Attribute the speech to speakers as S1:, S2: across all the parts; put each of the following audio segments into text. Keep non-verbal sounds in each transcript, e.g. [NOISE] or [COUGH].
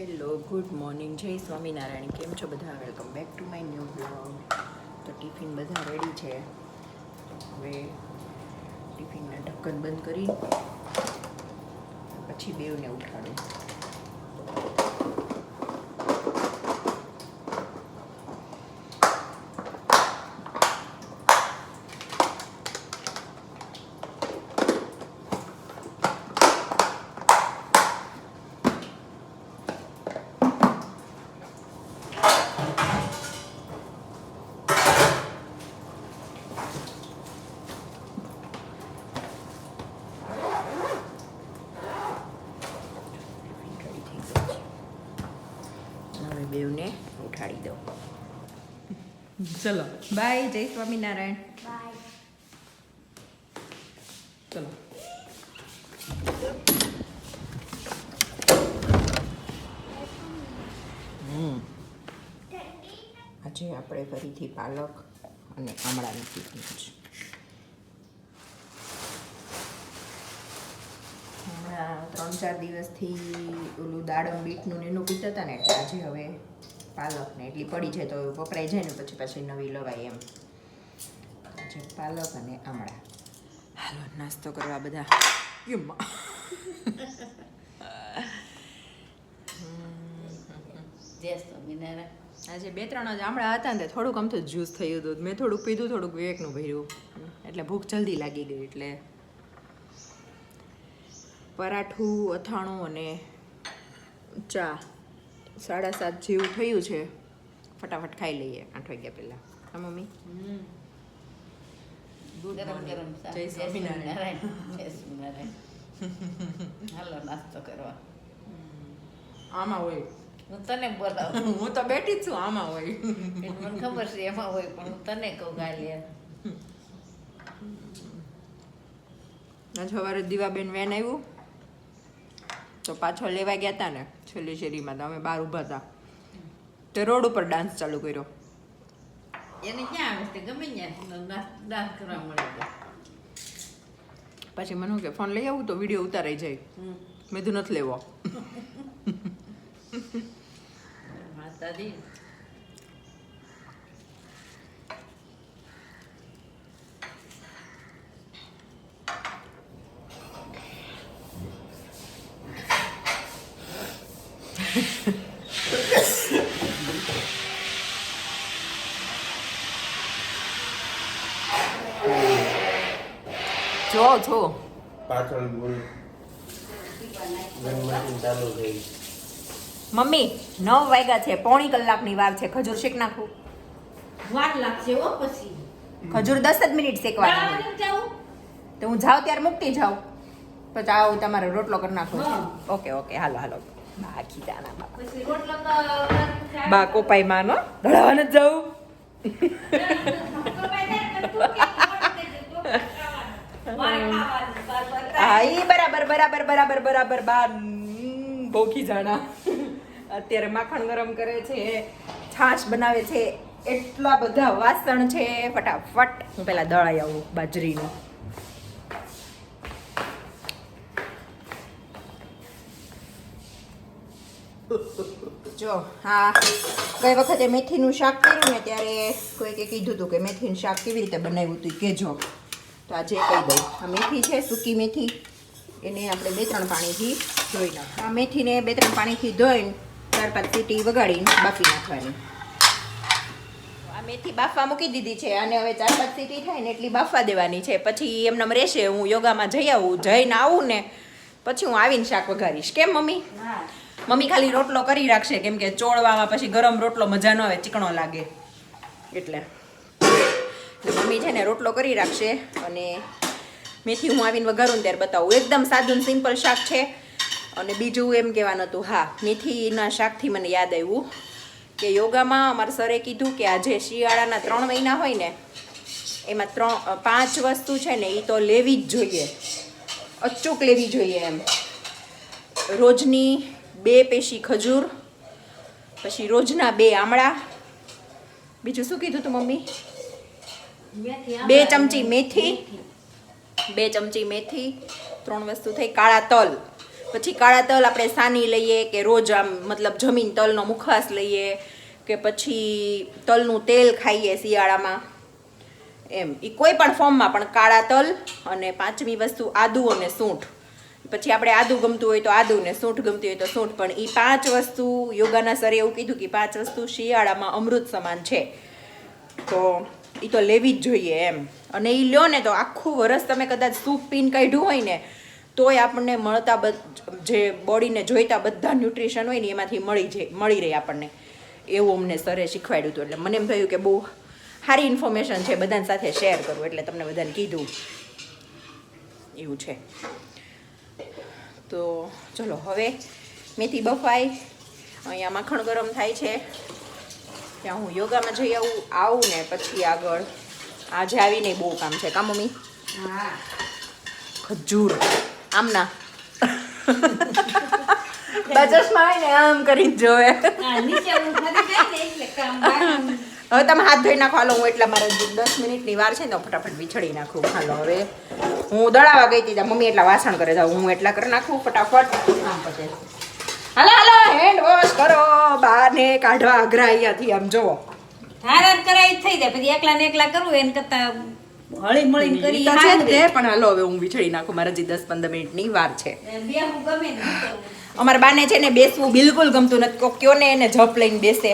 S1: Hello, good morning. જય સ્વામિનારાયણ. કેમ છો બધા? Welcome back to my new blog. તો ટિફિન બધા રેડી છે? હવે ટિફિનના ઢક્કન બંધ કરી, પછી બેવને ઉઠાડું ટિફિન રેડી થઈ ગયું છે હવે બેવને ઉઠાડી દઉં ચલો બાય જય સ્વામિનારાયણ ચલો હમ આજે આપણે ફરીથી પાલક અને આમળાની ટિફિન છે હમણાં ત્રણ ચાર દિવસથી ઓલું દાડમ બીટનું ને એનું પીતા હતા ને એટલે આજે હવે પાલક ને એટલી પડી જાય તો વપરાઈ જાય ને પછી પછી નવી લવાય એમ. જે પાલક અને આમળા. હાલો નાસ્તો કરવા બધા. યુમ્મા.
S2: જય સ્વામિનારાયણ
S1: આજે બે ત્રણ જ આમળા હતા ને થોડુંક આમ તો જ્યુસ થયું હતું. મેં થોડુંક પીધું થોડુંક વિવેકનું ભર્યું. એટલે ભૂખ જલ્દી લાગી ગઈ એટલે. પરાઠું અથાણું અને ચા. સાડા સાત જેવું થયું છે. ફટાફટ ખાઈ લઈએ આઠ વાગ્યા પહેલાં. હા મમ્મી?
S2: ગરમ. ગરમ
S1: જય સ્વામિનારાયણ.
S2: જય સ્વામિનારાયણ. હાલો નાસ્તો કરવા.
S1: આમાં હોય.
S2: હું તને બોલાવું. [LAUGHS]
S1: હું તો બેઠી જ છું આમાં હોય.
S2: મને ખબર છે એમાં હોય પણ હું તને કહું ગાલી
S1: આજ સવારે દીવાબેન વેન આવ્યું. તો પાછો લેવા ગયા હતા ને છેલ્લી શેરીમાં તો અમે બહાર ઊભા હતા તે રોડ ઉપર ડાન્સ ચાલુ કર્યો.
S2: એને ક્યાં આવે છે? ગમે ત્યાં ડાન્સ કરવા મળે
S1: પછી મને કે ફોન લઈ આવું તો વીડિયો ઉતારાઈ જાય. મેં નથી લેવો.
S2: માતાજી.
S1: જો
S3: પાછળ બોલ. ચાલુ થઈ.
S1: મમ્મી નવ વાગ્યા છે પોણી કલાકની વાર છે ખજૂર શેક નાખું.
S2: વાર લાગશે હો પછી.
S1: ખજૂર દસ જ મિનિટ શેકવાની તો હું જાઉં ત્યારે મૂકતી જાઉં. પછી આવું તમારો રોટલો કરી નાખો. ઓકે ઓકે હાલો હાલો. બા ખીજાના બા.
S2: રોટલો
S1: બા કોપાઈ માનો. ધડાવા ન જાઉં. હા. બરાબર બરાબર બરાબર બરાબર. બા ભોખી જાણા અત્યારે માખણ ગરમ કરે છે છાશ બનાવે છે એટલા બધા વાસણ છે ફટાફટ. હું પેલા દળાઈ આવું બાજરીનું. જો હા. ગઈ વખતે મેથીનું શાક કર્યું ને ત્યારે કોઈકે કીધું હતું કે મેથીનું શાક કેવી રીતે બનાવ્યું હતું કેજો. તો આજે કહી દઉં આ મેથી છે, સૂકી મેથી. એને આપણે બે ત્રણ પાણીથી ધોઈ નાખવા આ મેથીને બે ત્રણ પાણીથી ધોઈને ચાર પાંચ સીટી વગાડીને બાફી નાખવાની. આ મેથી બાફવા મૂકી દીધી છે. અને હવે ચાર પાંચ સીટી થાય ને એટલી બાફવા દેવાની છે. પછી એમને રહેશે, હું યોગામાં જઈ આવું, જઈને આવું ને પછી હું આવીને શાક વઘારીશ. કેમ મમ્મી? મમ્મી ખાલી રોટલો કરી રાખશે, કેમ કે ચોળવામાં પછી ગરમ રોટલો મજા ન આવે, ચીકણો લાગે. એટલે. મમ્મી છે ને રોટલો કરી રાખશે અને મેથી હું આવીને વઘારું ત્યારે બતાવું. એકદમ સાદું સિમ્પલ શાક છે. અને બીજું એમ કહેવાનું હતું, હા, મેથીના શાકથી મને યાદ આવ્યું કે યોગામાં અમારા સરે કીધું કે આજે શિયાળાના ત્રણ મહિના હોય ને, એમાં ત્રણ પાંચ વસ્તુ છે ને એ તો લેવી જ જોઈએ. અચૂક લેવી જોઈએ એમ. રોજની બે પેશી ખજૂર, પછી રોજના બે આમળા. બીજું શું કીધું તું મમ્મી? બે ચમચી મેથી. બે ચમચી મેથી ત્રણ વસ્તુ થઈ કાળા તલ. પછી કાળા તલ આપણે સાની લઈએ કે રોજ આમ મતલબ જમીન તલનો મુખાસ લઈએ કે પછી તલનું તેલ ખાઈએ શિયાળામાં. એમ એ કોઈ પણ ફોર્મમાં પણ કાળા તલ અને પાંચમી વસ્તુ આદુ અને સૂંઠ. પછી આપણે આદુ ગમતું હોય તો આદુ ને સૂંઠ ગમતી હોય તો સૂંઠ પણ એ પાંચ વસ્તુ યોગાના સરે એવું કીધું કે પાંચ વસ્તુ શિયાળામાં અમૃત સમાન છે. તો એ તો લેવી જ જોઈએ એમ. અને એ લ્યો ને તો આખું વરસ તમે કદાચ સૂપ પીને કાઢ્યું હોય ને, તોય આપણને મળતા જે બોડીને જોઈતા બધા ન્યુટ્રિશન હોય ને, એમાંથી મળી જાય મળી રહે આપણને. એવું અમને સરે શીખવાડ્યું હતું. એટલે મને એમ થયું કે બહુ સારી ઇન્ફોર્મેશન છે, બધાની સાથે શેર કરું. એટલે તમને બધાને કીધું. એવું છે. તો ચલો, હવે મેથી બફાઈ અહીંયા માખણ ગરમ થાય છે. ત્યાં હું યોગામાં જઈ આવું આવું ને પછી આગળ. આજે આવીને બહુ કામ છે. કા મમ્મી? ખજૂર. આમના. બચસમાં હોય ને આમ કરી જ જોવે. હવે તમે હાથ ધોઈ નાખો. હાલો હું એટલા મારે દસ મિનિટની વાર છે ને ફટાફટ વિછળી નાખું. હાલો હવે હું દળાવા ગઈ હતી મમ્મી એટલા વાસણ કરે જાઉં હું એટલા કરી નાખું ફટાફટ. આમ પતે હાલો હાલો. હેન્ડ વોશ કરો. બાને કાઢવા અઘરા અહીંયાથી આમ જોવો
S2: હારાત કરાય થઈ જાય. પછી એકલા ને એકલા કરવું એને કરતા હળી મળીને કરી
S1: છે તે, પણ હાલો હવે હું વિછળી નાખું. મારે હજી દસ પંદર મિનિટની વાર છે.
S2: ગમે
S1: અમારા બાને છે ને બેસવું બિલકુલ ગમતું નથી. કોક કયો ને એને જપ લઈને બેસે.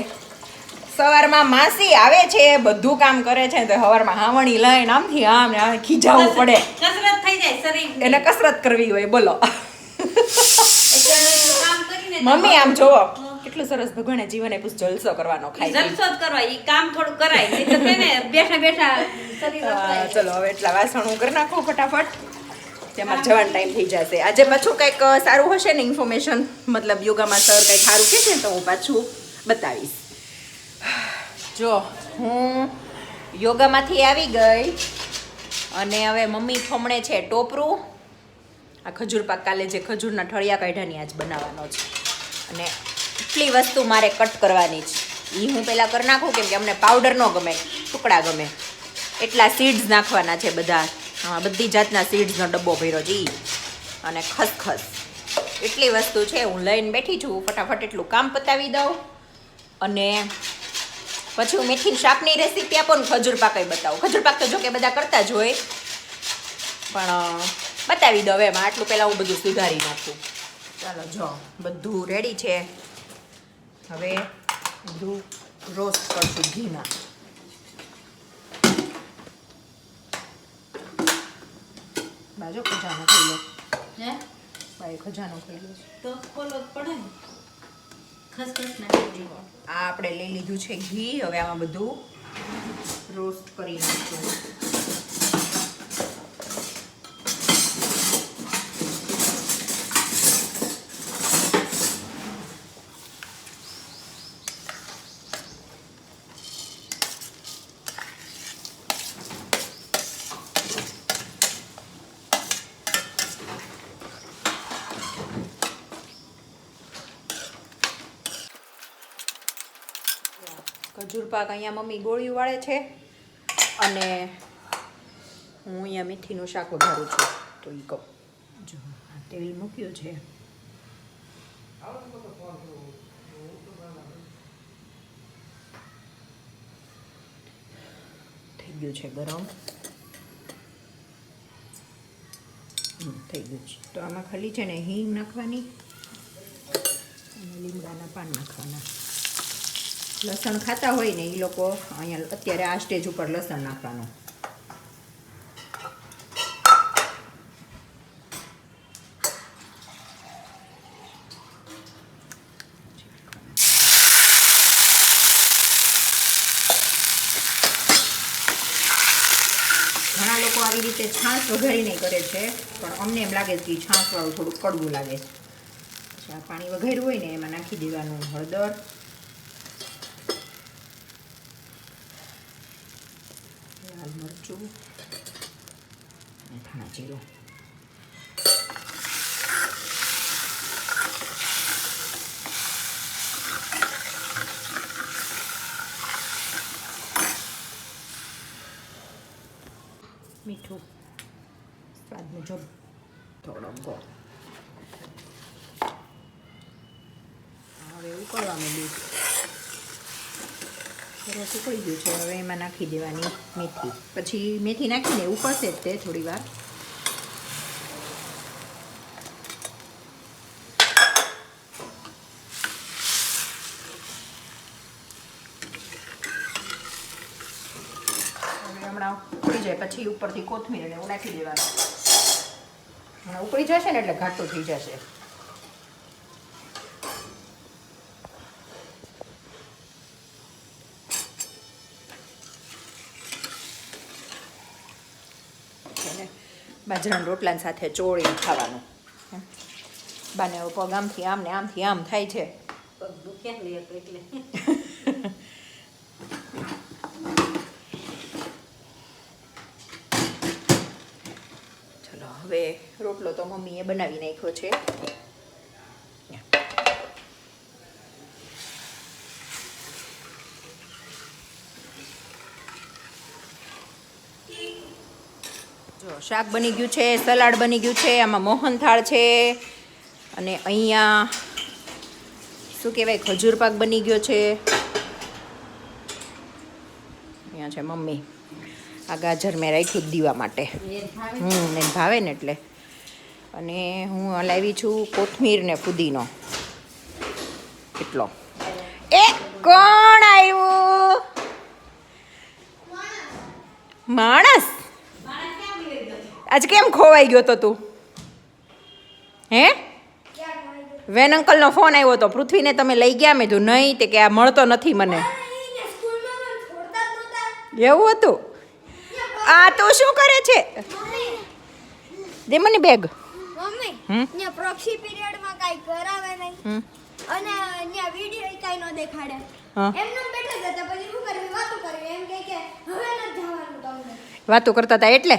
S1: સવારમાં માસી આવે છે બધું કામ કરે છે તો સવારમાં હાવણી લઈને આમથી આમ ખીજાવું પડે.
S2: કસરત થઈ જાય શરીર
S1: એને કસરત કરવી હોય બોલો. મમ્મી આમ જોવો કેટલું સરસ ભગવાને જીવન આપ્યું જલસો કરવાનો
S2: ખાય.
S1: ખાઈ
S2: જલસો જ કરવા ઈ કામ થોડું કરાય નહીં તો કેને ને બેઠા બેઠા શરીર
S1: ચલો હવે એટલા વાસણ હું કરી નાખું ફટાફટ. તેમાં જવાનો ટાઈમ થઈ જશે. આજે પાછું કંઈક સારું હશે ને ઇન્ફોર્મેશન મતલબ યોગામાં સર કંઈક સારું કહે છે ને તો હું પાછું બતાવીશ. જો હું યોગામાંથી આવી ગઈ અને હવે મમ્મી ફમણે છે ટોપરું. આ ખજૂર પાક કાલે જે ખજૂરના ઠળિયા કાઢ્યાની આજ બનાવવાનો છે. અને એટલી વસ્તુ મારે કટ કરવાની છે એ હું પહેલાં કરી નાખું કેમ કે અમને પાવડર ન ગમે, ટુકડા ગમે. એટલા સીડ્સ નાખવાના છે બધા. બધી જાતના સીડ્સનો ડબ્બો ભર્યો છે. અને ખસખસ. એટલી વસ્તુ છે, હું લઈને બેઠી છું. ફટાફટ એટલું કામ પતાવી દઉં. અને પછી હું મેથીની શાકની રેસીપી આપો ને ખજૂર પાક બતાવું. ખજૂર પાક તો જો કે બધા કરતા જ હોય. પણ, બતાવી દઉં એમાં. આટલું પહેલાં હું બધું સુધારી નાખું. ચાલો જો બધું રેડી છે. હવે બધું રોસ્ટ કરશું ઘીમાં બાજુ ખજાનો ખાઈ લો.
S2: હે?
S1: બાય ખજાનો ખાઈ લો.
S2: તો ખોલો પડે ને. ખસખસ નાખી
S1: આ આપણે લઈ લીધું છે ઘી. હવે આમાં બધું રોસ્ટ કરી નાખશું. ખજૂર પાક અહીંયા મમ્મી ગોળી વાળે છે અને હું અહીંયા મેથીનું શાક વઘારું છું. તો એ કહું. જો તેલ મૂક્યું છે. થઈ ગયું છે ગરમ. થઈ ગયું છે. તો આમાં ખાલી છે ને હિંગ નાખવાની અને લીમડાના પાન નાખવાના. લસણ ખાતા હોય ને એ લોકો અહીંયા અત્યારે આ સ્ટેજ ઉપર લસણ નાખવાનું. ઘણા લોકો આવી રીતે છાશ વઘારીને કરે છે, પણ અમને એમ લાગે છે કે છાશવાળું થોડું કડવું લાગે છે. પાણી વઘાર્યું હોય ને એમાં નાખી દેવાનું હળદર. લાલ મરચું અને ધાણા જીરું મીઠું સ્વાદ મુજબ થોડો ગોળ હવે ઉકળવા માંડ્યું સરસ સુકાઈ ગયું છે. હવે એમાં નાખી દેવાની મેથી. પછી મેથી નાખીને ઉકળશે જ તે થોડી વાર હમણાં ઉકળી જાય. પછી ઉપરથી કોથમીર ને એવું નાખી દેવાનું. હમણાં ઉકળી જશે ને એટલે ઘાટું થઈ જશે. બાજરાના રોટલાની સાથે ચોળી ખાવાનું. બાને પગ આમથી આમ ને આમથી આમ થાય છે. [LAUGHS] ચલો હવે રોટલો તો મમ્મીએ બનાવી નાખ્યો છે. શાક બની ગયું છે, સલાડ બની ગયું છે, આમાં મોહનથાળ છે, અને અહીંયા શું કહેવાય, ખજૂર પાક બની ગયો છે. અહીંયા છે મમ્મી. આ ગાજર મેં રાખ્યું દીવા માટે. હમ એને ભાવે ને એટલે. અને હું લાવી છું કોથમીર ને ફુદીનો. એટલો. એ કોણ આવ્યું? માણસ. આજ કેમ ખોવાઈ ગયો તો તું? હે? વેન અંકલનો ફોન આવ્યો હતો પૃથ્વીને તમે લઈ ગયા? મેં તું નહીં તે કે આ મળતો નથી મને. એવું હતું? આ તો શું કરે છે? દે મને બેગ
S4: મમ્મી? પ્રોક્સી પીરિયડમાં કાંઈ કરાવે નહીં. અને ત્યાં વીડિયો કાંઈ ન દેખાડે.
S1: હા.
S4: બેઠા હતા. પછી શું કરવી? વાતો કરવી. એમ કહે કે હવે નથી જવાનું તમને.
S1: વાતો કરતા હતા એટલે?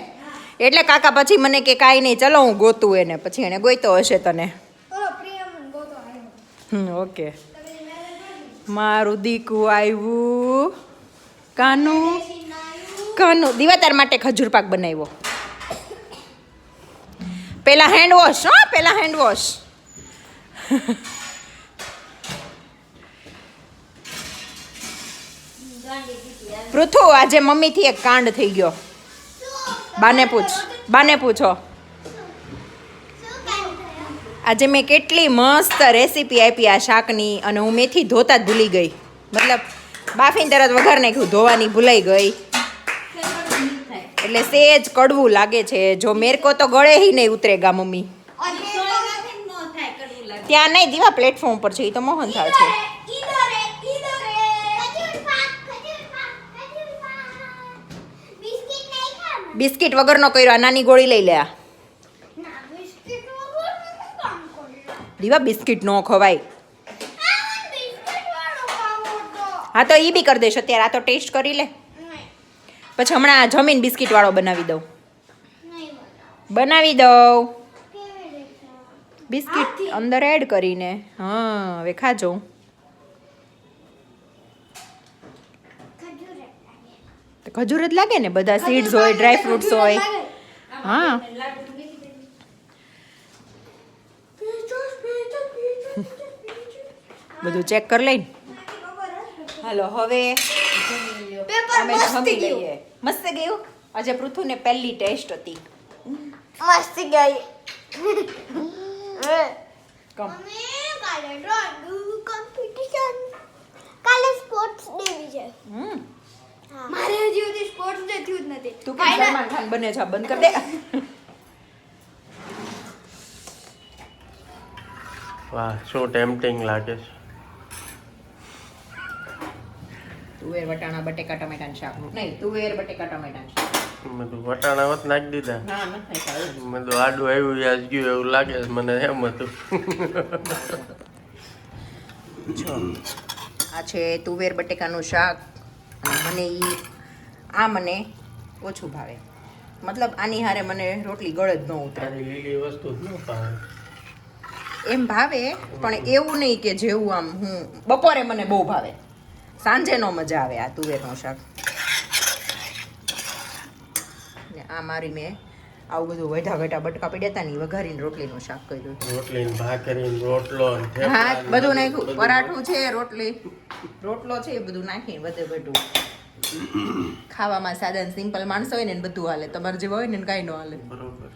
S1: એટલે કાકા પછી મને કે કાંઈ નહીં ચલો હું ગોતું એને. પછી એને ગોઈતો હશે તને. ઓકે. મારું દીકું આવ્યું કાનું? કાનું દિવાતાર માટે ખજૂર પાક બનાવ્યો. પેલા હેન્ડ વોશ હા પેલા હેન્ડ વોશ પૃથુ આજે મમ્મીથી એક કાંડ થઈ ગયો. બાને પૂછ બાને પૂછો. આજે મેં કેટલી મસ્ત રેસીપી આપી આ શાકની અને હું મેથી ધોતા જ ભૂલી ગઈ. મતલબ બાફીને તરત વઘાર નાખ્યું ધોવાની ભૂલાઈ ગઈ. એટલે સેજ કડવું લાગે છે. જો મેરકો તો ગળે હી નહીં ઉતરેગા મમ્મી. ત્યાં નહીં દીવા પ્લેટફોર્મ પર છે એ તો મોહન થાળ છે
S4: ઈદોરે ઈદોરે ખજૂર પાક ખજૂર પાક ખજૂર પાક બિસ્કિટ નહીં ખાવાના
S1: બિસ્કિટ વગરનો કર્યો નાની ગોળી લઈ લે આ દીવા, બિસ્કિટ ન ખવાય. હા, તો એ બી કરી દેશો અત્યારે. આ તો ટેસ્ટ કરી લે. પછી હમણાં જમીન બિસ્કિટ વાળો બનાવી દઉં.
S4: બનાવી
S1: દઉં. બિસ્કિટ અંદર એડ કરીને. હા, હવે ખાજો
S4: ખજૂર લાગે
S1: તો ખજૂર જ લાગે ને? બધા સીડ્સ હોય ડ્રાય ફ્રૂટ્સ હોય. હા. બધું ચેક કરી લઈને. હાલો હવે અમે
S4: મસ્ત
S1: જમી લઈએ. મસ્ત ગયું? આજે પૃથુને પહેલી ટેસ્ટ હતી.
S4: મસ્ત ગઈ.
S1: કમ
S4: કોમ્પિટિશન કાલે સ્પોર્ટ્સ ડે છે
S1: હમ
S4: મારે હજી સુધી સ્પોર્ટ્સ ડે થયું જ નથી
S1: તું કેમ સલમાન ખાન બને છે આ બંધ કરી દે
S3: વાહ શું ટેમ્પટિંગ લાગે છે
S1: તુવેર વટાણા બટેકા ટમેટાનું શાક નહીં તુવેર બટેકા ટમેટાનું શાક
S3: બધું વટાણા વત નાખી દીધા.
S1: ના નથી
S3: આડું આવ્યું યાદ ગયું એવું લાગે છે મને એમ હતું.
S1: આ છે તુવેર બટેકાનું શાક મને એ આ મને ઓછું ભાવે. મતલબ આની હારે મને રોટલી ગળ જ ન ઉતરે.
S3: લીલી વસ્તુ જ ન ભાવે.
S1: એમ ભાવે પણ એવું નહીં કે જેવું આમ હું બપોરે મને બહુ ભાવે. સાંજે નો મજા આવે આ તુવેરનું શાક. ને આ મારી મેં આવું બધું વેઢા વેઢા બટકા પડ્યા હતા ને વઘારીને રોટલીનું શાક કર્યું
S3: રોટલી ભાખરી રોટલો
S1: હા બધું નાખ્યું. પરાઠું છે રોટલી. રોટલો છે એ બધું નાખીને બધે બધું ખાવામાં સાદા સિમ્પલ માણસો હોય ને એને બધું હાલે તમારે જેવા હોય ને એને કાંઈ ન હાલે
S3: બરોબર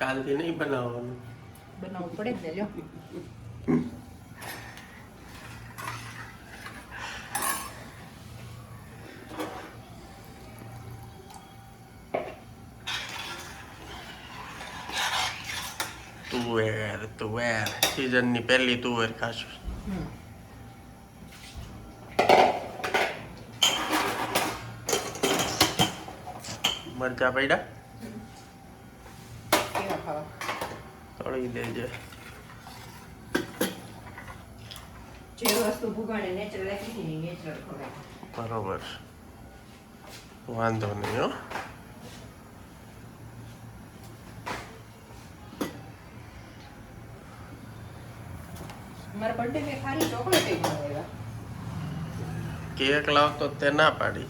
S3: કાલથી નહીં બનાવવાનું
S1: બનાવવું પડે જ ને લ્યો
S3: તુવેર તુવેર સિઝનની પહેલી તુવેર ખાશું
S1: હમ.
S3: મરચા પડ્યા તળી દેજે બરોબર. વાંધો નહીં હો.
S1: મારા બર્થડે મેં ખાલી ચોકલેટ એ મંગાવ્યા
S3: કેક તે ના પાડી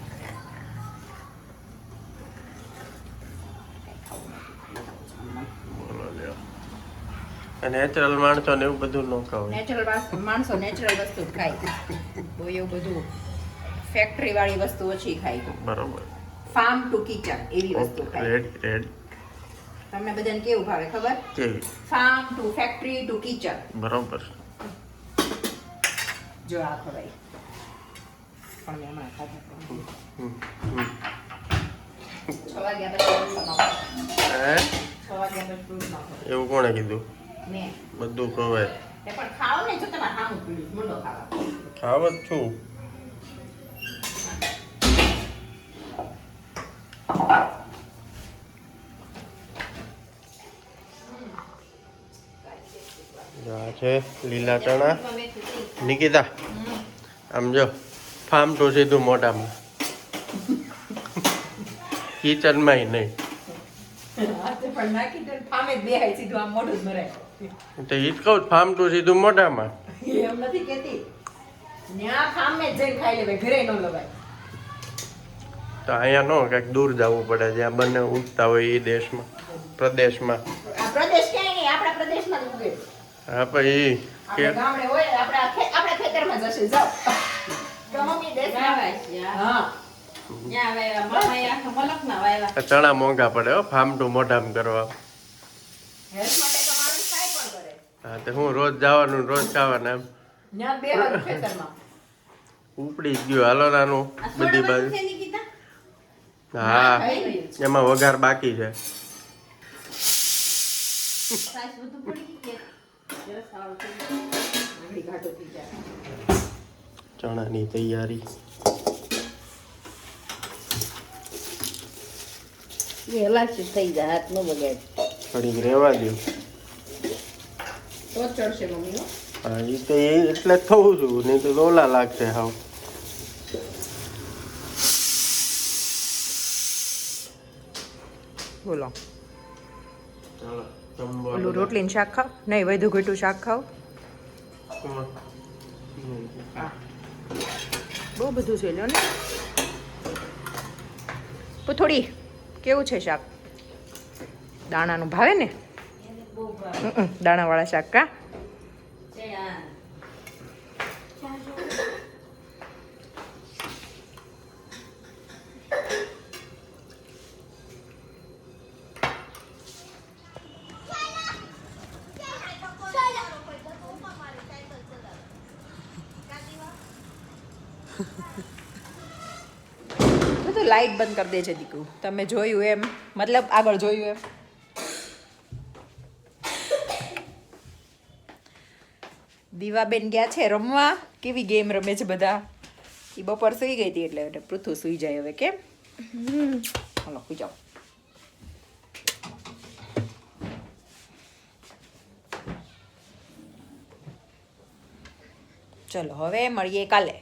S3: બોલો લ્યો નેચરલ માણસો ને એવું બધું ન ખાવ.
S1: નેચરલ માણસો નેચરલ વસ્તુ ખાય. બહુ એવું બધું ફેક્ટરી વાળી વસ્તુ ઓછી ખાય.
S3: બરોબર.
S1: ફાર્મ ટુ કિચન એવી વસ્તુ ખાય.
S3: રેડ રેડી
S1: તમને બધાને કેવું ભાવે ખબર?
S3: કેવી?
S1: Farm to factory to kitchen
S3: બરોબર.
S1: જો આ ખવાય. પણ મેં હમણાં ખાધા. છ વાગ્યા પછી.
S3: એવું કોણે કીધું? બધું ખવાય.
S1: ખાવા
S3: જ છું. છે લીલા ચણા. નિકિતા આમ જો ફાર્મ તો સીધું મોઢામાં. કિચનમાં નહીં.
S1: નાખી દે ફામે
S3: તો તો સીધું મોઢામાં.
S1: એમ નથી કેતી ન્યા ફામે જ જઈને ખાઈ લેવાય ઘરે ન લવાય.
S3: તો અહીંયા નો કંઈક દૂર જવું પડે જ્યાં બંને ઉગતા હોય એ દેશમાં પ્રદેશમાં.
S1: આ પ્રદેશ ક્યાંય નહીં આપણા પ્રદેશમાં જ ઉગે.
S3: હા પછી કે
S1: ગામડે હોય આપણે આપણા ખેતરમાં જશે જાવ તો મમ્મી
S2: આ.
S1: હા.
S3: ચણા મોંઘા પડે હો ફાર્મ ટુ મોઢામ કરવા
S1: હેલ્થ માટે તો માણસ કાંઈ પણ કરે
S3: હા તો હું રોજ જવાનું રોજ ખાવાના એમ. ઉપડી જ ગયું હાલો નાનું બધી બાજુ? હા. એમાં વઘાર બાકી છે. ચણાની તૈયારી.
S2: એ થઈ જાય હાથ ન બગાડ.
S3: થોડીક રહેવા દો
S1: તો ચડશે મમ્મી હા.
S3: એ તો એ એટલે જ થવું છું નહીં તો લોલા લાગશે હાવ.
S1: બોલો. ઓલું રોટલીનું શાક ખાવ? નહીં વધુ ઘટું શાક ખાવ. બહુ બધું છે લ્યો ને. થોડી કેવું છે શાક? દાણાનું ભાવે ને? દાણાવાળા શાક કા? [LAUGHS] લાઈટ બંધ કરી દે છે દીકરું. તમે જોયું એમ. મતલબ આગળ જોયું એમ. દીવાબેન ગયા છે રમવા. કેવી ગેમ રમે છે બધા? એ બપોર સુઈ ગઈ હતી એટલે પૃથ્વી પૃથુ સુઈ જાય હવે, કેમ? હાલો, સુઈ જાઓ. ચલો, હવે મળીએ કાલે.